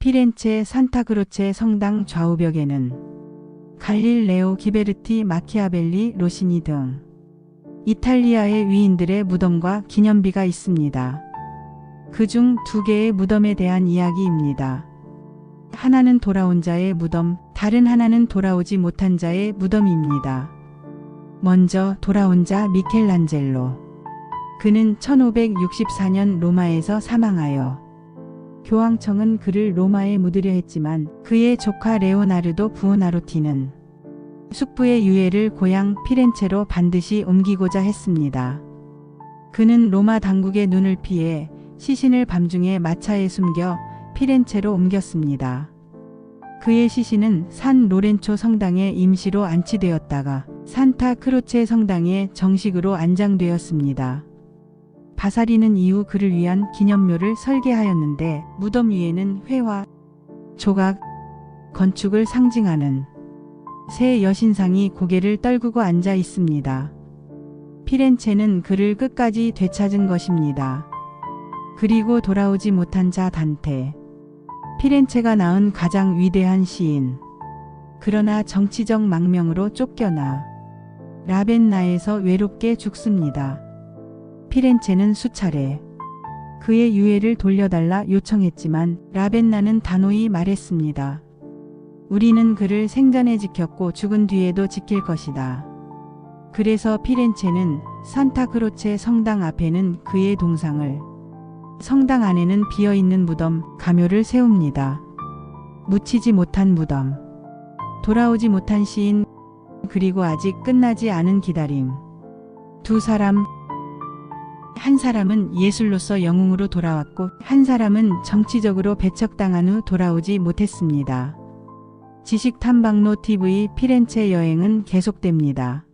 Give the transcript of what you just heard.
피렌체 산타크로체 성당 좌우벽에는 갈릴레오 기베르티 마키아벨리 로시니 등 이탈리아의 위인들의 무덤과 기념비가 있습니다. 그 중 두 개의 무덤에 대한 이야기입니다. 하나는 돌아온 자의 무덤, 다른 하나는 돌아오지 못한 자의 무덤입니다. 먼저 돌아온 자 미켈란젤로. 그는 1564년 로마에서 사망하여 교황청은 그를 로마에 묻으려 했지만 그의 조카 레오나르도 부오나로티는 숙부의 유해를 고향 피렌체로 반드시 옮기고자 했습니다. 그는 로마 당국의 눈을 피해 시신을 밤중에 마차에 숨겨 피렌체로 옮겼습니다. 그의 시신은 산 로렌초 성당에 임시로 안치되었다가 산타 크로체 성당에 정식으로 안장되었습니다. 바사리는 이후 그를 위한 기념묘를 설계하였는데 무덤 위에는 회화, 조각, 건축을 상징하는 새 여신상이 고개를 떨구고 앉아 있습니다. 피렌체는 그를 끝까지 되찾은 것입니다. 그리고 돌아오지 못한 자 단테. 피렌체가 낳은 가장 위대한 시인. 그러나 정치적 망명으로 쫓겨나 라벤나에서 외롭게 죽습니다. 피렌체는 수차례 그의 유해를 돌려달라 요청했지만 라벤나는 단호히 말했습니다. 우리는 그를 생전에 지켰고 죽은 뒤에도 지킬 것이다. 그래서 피렌체는 산타크로체 성당 앞에는 그의 동상을 성당 안에는 비어 있는 무덤, 가묘를 세웁니다. 묻히지 못한 무덤, 돌아오지 못한 시인, 그리고 아직 끝나지 않은 기다림. 두 사람, 한 사람은 예술로서 영웅으로 돌아왔고, 한 사람은 정치적으로 배척당한 후 돌아오지 못했습니다. 지식 탐방로 TV 피렌체 여행은 계속됩니다.